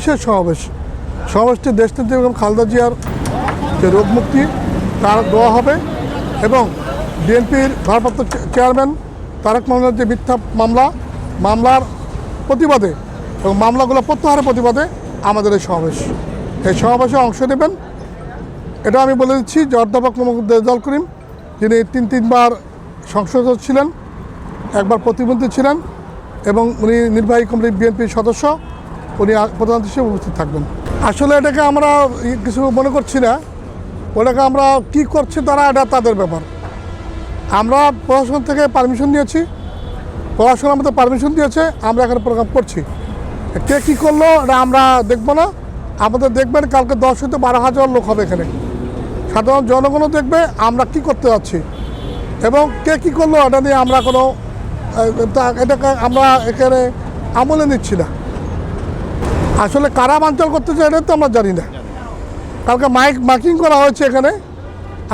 বিশেষ সমাবেশ? সমাবেশটি দেশনেত্রী এবং খালেদা জিয়ার যে রোগ মুক্তি তার দেওয়া হবে এবং বিএনপির ভারপ্রাপ্ত চেয়ারম্যান তারেক রহমানের যে মিথ্যা মামলা, মামলার প্রতিবাদে এবং মামলাগুলো প্রত্যাহারের প্রতিবাদে আমাদের এই সমাবেশ। এই সমাবেশে অংশ নেবেন। এটা আমি বলে দিচ্ছি যে অধ্যাপক মোহাম্মদ করিম, যিনি তিন, তিনবার সংসদ ছিলেন, একবার প্রতিমন্ত্রী ছিলেন এবং উনি নির্বাহী কমিটির বিএনপির সদস্য। উনি প্রধান হিসেবে উপস্থিত থাকবেন। আসলে এটাকে আমরা কিছু মনে করছি না। ওটাকে আমরা কি করছি তারা, এটা তাদের ব্যাপার। আমরা প্রশাসন থেকে পারমিশন নিয়েছি। প্রশাসন আমাদের পারমিশন দিয়েছে। আমরা এখানে প্রোগ্রাম করছি। কে কী করল, এটা আমরা দেখব না। আমাদের দেখবেন কালকে দশ হইতে বারো হাজার লোক হবে এখানে। সাধারণ জনগণও দেখবে, আমরা কি করতে যাচ্ছি। এবং কে কী করল, এটা নিয়ে আমরা কোনো এটাকে আমরা এখানে আমলে নিচ্ছি না। আসলে কারা বাঞ্চল করতে চায় এটা তো আমরা জানি না। কালকে মাইক মার্কিং করা হয়েছে এখানে।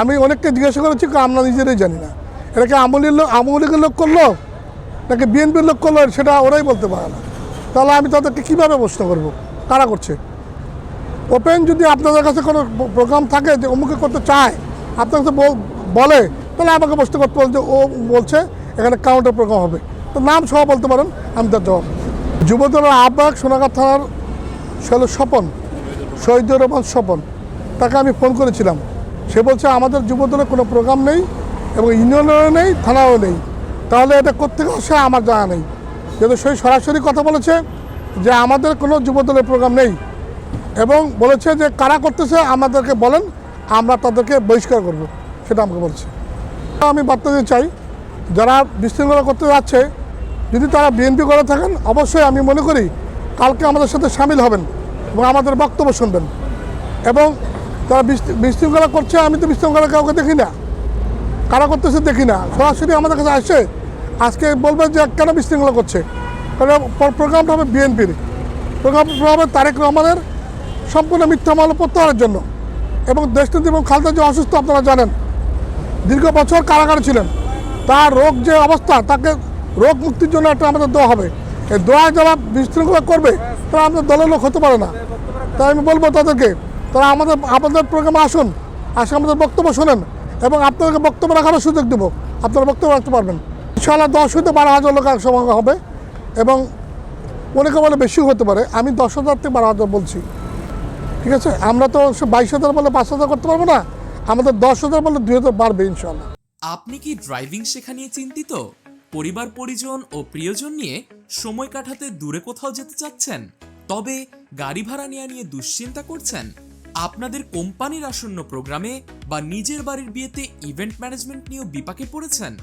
আমি অনেককে জিজ্ঞাসা করেছি আমরা নিজেরাই জানি না। এটাকে আমলির লোক আমলিগের লোক করল? নাকি বিএনপির লোক করল? সেটা ওরাই বলতে পারে না। তাহলে আমি তাদেরকে কীভাবে প্রশ্ন করব? কারা করছে? ওপেন যদি আপনাদের কাছে কোনো প্রোগ্রাম থাকে যে অমুকে করতে চায়, আপনার কাছে বলে তাহলে আমাকে প্রশ্ন করতে বল যে ও বলছে, এখানে কাউন্টার প্রোগ্রাম হবে। তো নাম সহ বলতে পারেন, আমি তার জবাব যুবদলের আহ্বায়ক সোনাগাঁ থানার ছিল স্বপন, শহীদুর রহমান স্বপন। তাকে আমি ফোন করেছিলাম। সে বলছে, আমাদের যুবদলের কোনো প্রোগ্রাম নেই এবং ইউনিয়নেরও নেই, থানাও নেই। তাহলে এটা কোথেকে আসে আমার জানা নেই। যেহেতু সেই সরাসরি কথা বলেছে যে আমাদের কোনো যুবদলের প্রোগ্রাম নেই এবং বলেছে যে কারা করতেছে, আমাদেরকে বলেন, আমরা তাদেরকে বহিষ্কার করব, সেটা আমাকে বলছে। আমি বার্তা দিতে চাই, যারা বিশৃঙ্খলা করতে যাচ্ছে, যদি তারা বিএনপি করে থাকেন, অবশ্যই আমি মনে করি কালকে আমাদের সাথে সামিল হবেন। এবং আমাদের বক্তব্য শুনবেন। এবং তারা বিশৃঙ্খলা করছে, আমি তো বিশৃঙ্খলা কাউকে দেখি না। কারা করতেছে দেখি না। সরাসরি আমাদের কাছে আসে, আজকে বলবে যে কেন বিশৃঙ্খলা করছে। কারণ প্রোগ্রামটা হবে বিএনপির। প্রোগ্রামটা হবে তারেক রহমানের সম্পূর্ণ মিথ্যা মামলা প্রত্যাহারের জন্য। এবং দেশনীতি এবং খালদা যে অসুস্থ, আপনারা জানেন। দীর্ঘ বছর কারাগারে ছিলেন। তার রোগ যে অবস্থা, তাকে রোগ মুক্তির জন্য একটা আমাদের দেওয়া হবে। দোয়া যারা বিশৃঙ্খলা করবে, তারা আমাদের দলের লোক হতে পারে না। তাই আমি বলব তাদেরকে, তারা আমাদের আমাদের প্রোগ্রামে আসুন, আসে আমাদের বক্তব্য শোনেন এবং আপনাদেরকে বক্তব্য রাখারও সুযোগ দেব। আপনারা বক্তব্য রাখতে পারবেন। ইনশাআল্লাহ দশ হইতে বারো হাজার লোক সময় হবে এবং অনেকে বলে বেশিও হতে পারে। আমি দশ হাজার থেকে বারো হাজার বলছি। ঠিক আছে? আমরা তো বাইশ হাজার বলে পাঁচ হাজার করতে পারব না। আমাদের দশ হাজার বলে দুই হাজার বাড়বে ইনশাআল্লাহ। আপনি কি ড্রাইভিং শেখা নিয়ে চিন্তিত? পরিবার, পরিজন ও প্রিয়জন নিয়ে সময় কাটাতে দূরে কোথাও যেতে চাচ্ছেন? তবে গাড়ি ভাড়া নেওয়া নিয়ে দুশ্চিন্তা করছেন? আপনাদের কোম্পানির আসন্ন প্রোগ্রামে বা নিজের বাড়ির বিয়েতে ইভেন্ট ম্যানেজমেন্ট নিয়েও বিপাকে পড়েছেন?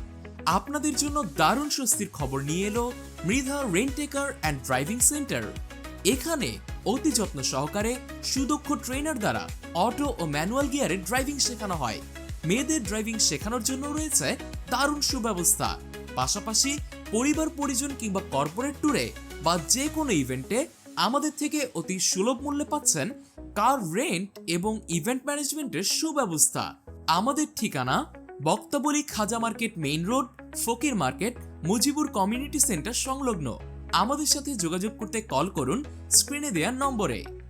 আপনাদের জন্য দারুণ স্বস্তির খবর নিয়ে এলো Mridha rent a car and driving centre. এখানে অতি যত্ন সহকারে সুদক্ষ ট্রেনার দ্বারা অটো ও ম্যানুয়াল গিয়ারে ড্রাইভিং শেখানো হয়। মেয়েদের ড্রাইভিং শেখানোর জন্য রয়েছে দারুণ সুব্যবস্থা। পাশাপাশি পরিবার, পরিজন কিংবা কর্পোরেট ট্যুরে বা যে কোনো ইভেন্টে আমাদের থেকে অতি সুলভ মূল্যে পাচ্ছেন কার রেন্ট এবং ইভেন্ট ম্যানেজমেন্টের সুব্যবস্থা। আমাদের ঠিকানা Baktaboli Khaja market main road Fakir market, Mujibur community centre সংলগ্ন। আমাদের সাথে যোগাযোগ করতে কল করুন স্ক্রিনে দেওয়া নম্বরে।